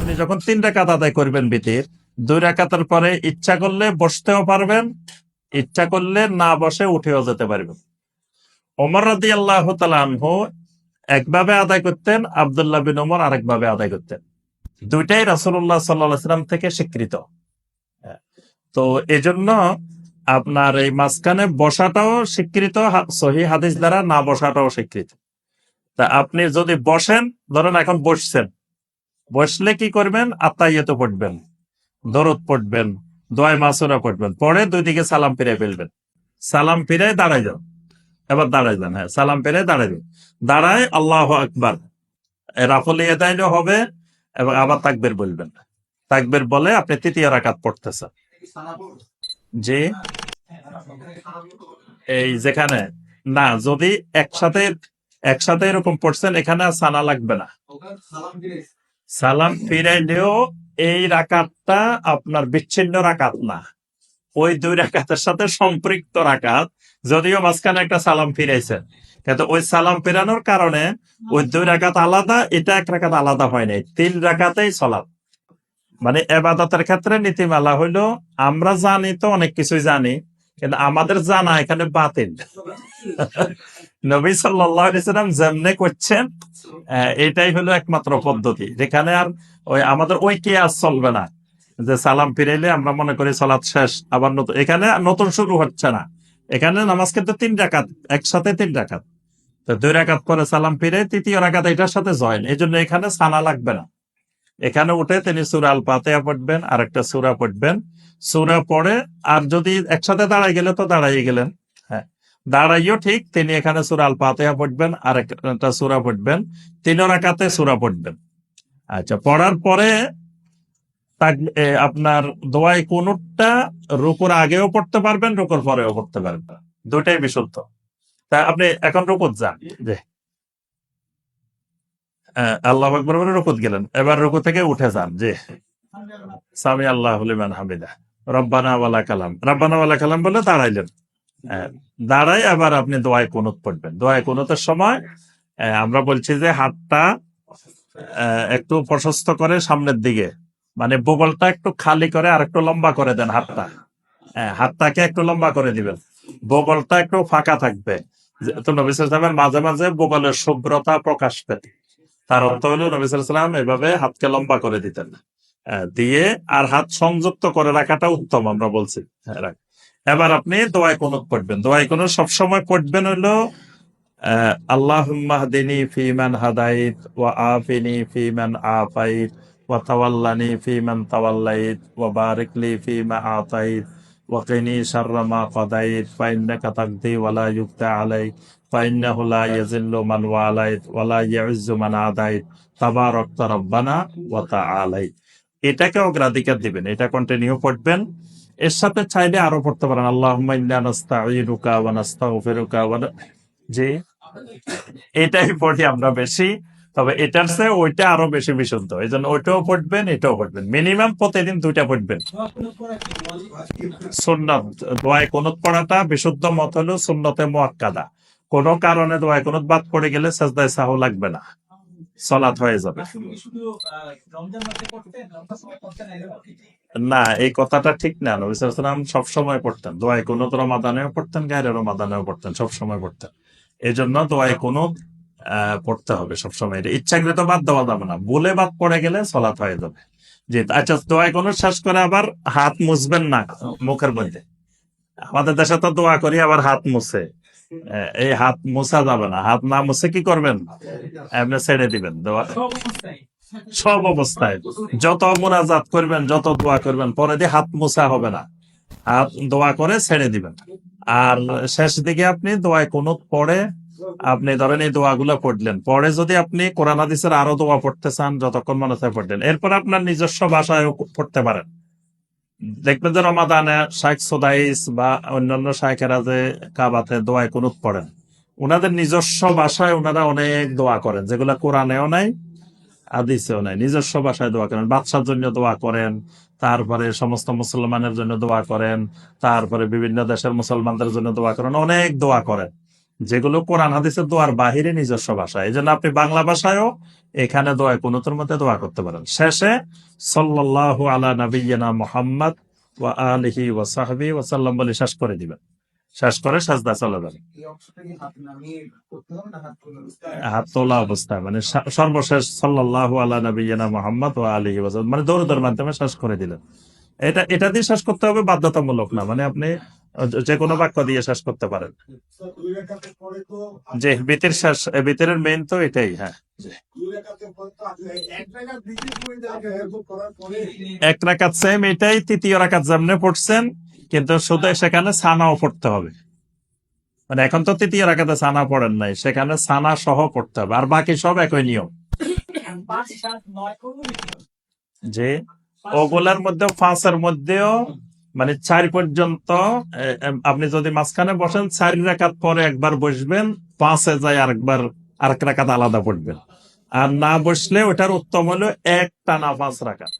আপনি যখন তিন রাকাত আদায় করবেন বিতির, দুই রাকাতের পরে ইচ্ছা করলে বসতেও পারবেন, ইচ্ছা করলে না বসে উঠেও যেতে পারবেন। ওমর রাদি আল্লাহ একভাবে আদায় করতেন, আবদুল্লাহ বিন ওমর আরেকভাবে আদায় করতেন। দুইটাই রাসুল্লাহ সাল্লাম থেকে স্বীকৃত। তো এজন্য আপনার এই মাঝখানে বসাটাও স্বীকৃত সহি হাদিস দ্বারা না বসাটাও স্বীকৃত। তা আপনি যদি বসেন, ধরেন এখন বসছেন বসলে কি করবেন? আত্মাইয়ত পড়বেন, দরদ পড়বেন দোয়াই মাসুরা পড়বেন, পরে দুই দিকে সালাম ফিরে ফেলবেন। সালাম ফিরে দাঁড়াই যান। এবার দাঁড়াই যান হ্যাঁ সালাম ফিরে দাঁড়াই যান। দাঁড়ায় আল্লাহ আকবার। রাফলি এদাইলেও হবে এবং আবার তাকবের বলবেন। তাকবের বলে আপনি তৃতীয় রাকাত পড়তেছেন। যে এই যেখানে, না, যদি একসাথে একসাথে এরকম পড়ছেন, এখানে সানা লাগবে না। সালাম ফিরাইলেও এই রাকাতটা আপনার বিচ্ছিন্ন রাকাত না। ওই দুই রাকাতের সাথে সম্পৃক্ত রাকাত, যদিও মাঝখানে একটা সালাম ফিরাইছেন কিন্তু ওই সালাম ফেরানোর কারণে ওই দুই রাকাত আলাদা, এটা এক রাকাত আলাদা হয় নাই। তিন রাকাতেই সলাপ মানে এবাদতের ক্ষেত্রে নীতিমালা হইল, আমরা জানি তো, অনেক কিছুই জানি। কিন্তু আমাদের জানা এখানে বাতিল। নবী সাল্লাম যেমনে করছেন এটাই হলো একমাত্র পদ্ধতি। যেখানে আর ওই আমাদের ওই কে আর চলবে না। যে সালাম ফিরাইলে আমরা মনে করি সলাৎ শেষ, আবার নতুন এখানে নতুন শুরু হচ্ছে না। এখানে নামাজ কিন্তু তিন ডাকাত একসাথে তিন ডাকাত তো দুই রাকাত পরে সালাম ফিরে, তৃতীয় রাকাত এটার সাথে জয়েন। এই জন্য এখানে সানা লাগবে না। এখানে উঠে তিনি সুরা আল পাতেয়া পড়বেন আর একটা সুরা পড়বেন। সুরা পড়ে, আর যদি একসাথে দাঁড়াই গেলে তো দাঁড়াই গেলেন। হ্যাঁ দাঁড়াইও ঠিক, তিনি এখানে সুরা আল পাতেয়া পড়বেন আর একটা সুরা পড়বেন, তিন রাকাতে সুরা পড়বেন। আচ্ছা পড়ার পরে আপনার দোয়াই কোনটা রুকুর আগেও পড়তে পারবেন, রুকুর পরেও পড়তে পারবেন। দুটাই বিশুদ্ধ। তা আপনি এখন রুকুত যান। যে আল্লাহ আকবর বলে রুকুত গেলেন। এবার রুকু থেকে উঠে যান, যে সামি আল্লাহ লিমান হামিদা, রব্বানা কালাম রব্বানা ওয়ালা কালাম বলে দাঁড়াইলেন। দাঁড়াই আবার আপনি দোয়ায় কুনুত পড়বেন। দোয়ায় কুনুতের সময় আমরা বলছি যে হাতটা একটু প্রশস্ত করে সামনের দিকে মানে বগলটা একটু খালি করে আর একটু লম্বা করে দেন হাতটা। হাতটাকে একটু লম্বা করে দিবেন। বগলটা একটু ফাঁকা থাকবে। তো নবী মাঝে মাঝে বগলের শুভ্রতা প্রকাশ পেত। তার অর্থ হলো নবী সালাম এভাবে হাতকে লম্বা করে দিতেন দিয়ে আর হাত সংযুক্ত করে রাখাটা উত্তম আমরা বলছি। হ্যাঁ, এবার আপনি দোয়াই কোনুত পড়বেন। দোয়াই কোনুত সবসময় পড়বেন হলো আল্লাহ দিনী ফিমান হাদাইত ওয়া আফিনি ফিমান আফাইত ওয়া তাওয়াল্লানি ফিমান তাওয়াল্লাইত ওয়া বারিকলি ফিমা আতাইত। কাদাইত ফাইন্নাকা তাকদি ওয়া লা ইউক্তা আলাইক ফাইন্নাহু লা ইয়াজিল্লু মান ওয়ালাইত ওয়া লা ইয়াউজ্জু মান আদাইত তাবারাকতা রব্বানা ওয়া তাআলাইত এটাকে অগ্রাধিকার দিবেন, এটা কন্টিনিউ পড়বেন। এর সাথে চাইলে আরও পড়তে পারেন ইন্না নাস্তাঈনুকা ওয়া নাস্তাগফিরুকা ওয়া জি, এটাই পড়ি আমরা বেশি। তবে এটার চেয়ে ওইটা আরও বেশি বিশুদ্ধ। এই জন্য ওইটাও পড়বেন এটাও পড়বেন। মিনিমাম প্রতিদিন দুইটা পড়বেন। সুন্নত দোয়ায় কোনত পড়াটা বিশুদ্ধ মত হলো সুন্নতে মোয়াক্কাদা কোন কারণে দোয়ায় কোনত বাদ পড়ে গেলে সাজদায় সাহু লাগবে না। সলাৎ হয়ে যাবে। না এই কথাটা ঠিক না। নবী সাল্লাম সব সময় পড়তেন। দোয়ায় কোনত রমাদানেও পড়তেন গায়ের রমাদানেও পড়তেন সব সময় পড়তেন। এই জন্য আহ, পড়তে হবে সবসময় এটা। ইচ্ছাকৃত বাদ দেওয়া যাবে না। বলে বাদ পড়ে গেলে সলাৎ হয়ে যাবে। জি আচ্ছা দোয়ায় কোনত শেষ করে আবার হাত মুছবেন না মুখের মধ্যে। আমাদের দেশে তো দোয়া করি, আবার হাত মুছে। এই হাত মুছা যাবে না। হাত না মুছে কি করবেন? আপনি ছেড়ে দিবেন দোয়া। সব অবস্থায়। যত মোনাজাত করবেন, যত দোয়া করবেন, পরে দিয়ে হাত মোছা হবে না। হাত দোয়া করে ছেড়ে দিবেন। আর শেষ দিকে আপনি দোয়ায় কোনুত পড়ে আপনি ধরেন এই দোয়াগুলো পড়লেন। পরে যদি আপনি কোরআন হাদিসের আরও দোয়া পড়তে চান, যতক্ষণ মনে চায় পড়লেন। এরপর আপনার নিজস্ব ভাষায় পড়তে পারেন। দেখবেন যে রমাদানে শাইখ সোদাইস বা অন্যান্য শাইখেরা যে কাবাতে দোয়ায় কুনুত পড়েন ওনাদের নিজস্ব ভাষায় ওনারা অনেক দোয়া করেন, যেগুলা কোরআনেও নাই আদিসেও নাই। নিজস্ব ভাষায় দোয়া করেন। বাদশার জন্য দোয়া করেন, তারপরে সমস্ত মুসলমানের জন্য দোয়া করেন, তারপরে বিভিন্ন দেশের মুসলমানদের জন্য দোয়া করেন, অনেক দোয়া করেন। যেগুলো কোরআন হাদিসের দোয়ার বাহিরে নিজস্ব ভাষা এই জন্য আপনি বাংলা ভাষায়ও এখানে দোয়া কোনতের মধ্যে দোয়া করতে পারেন। শেষে সাল্লাল্লাহু আলা নবিয়্যিনা মুহাম্মদ ওয়া আলিহি ওয়া সাল্লাম বলে শেষ করে দিবেন। শেষ করে সাজদা চলে হাত তুলে অবস্থায়? মানে সর্বশেষ সাল্লাল্লাহু আলা নবিয়্যিনা মুহাম্মদ ওয়া আলিহি মানে মাধ্যমে শেষ করে দিলেন। এটা এটা দিয়ে শেষ করতে হবে বাধ্যতামূলক না। মানে আপনি যে- কোনো বাক্য দিয়ে শেষ করতে পারেন। যে বিতের শেষ বিতের মেইন তো এটাই হ্যাঁ। এক রাকাত সেম এটাই তৃতীয় রাকাত যেমনে পড়ছেন কিন্তু শুধু সেখানে সানাও পড়তে হবে। মানে এখন তো তৃতীয় রাকাতে সানা পড়েন নাই সেখানে সানা সহ পড়তে হবে আর বাকি সব একই নিয়ম। যে ওগুলার মধ্যে ফাঁসের মধ্যেও মানে চার পর্যন্ত আপনি যদি মাঝখানে বসেন, চার রাকাত পরে একবার বসবেন, পাঁচে যায় আরেকবার, আরেক রাকাত আলাদা পড়বেন। আর না বসলে ওটার উত্তম হলো এক টানা পাঁচ রাকাত।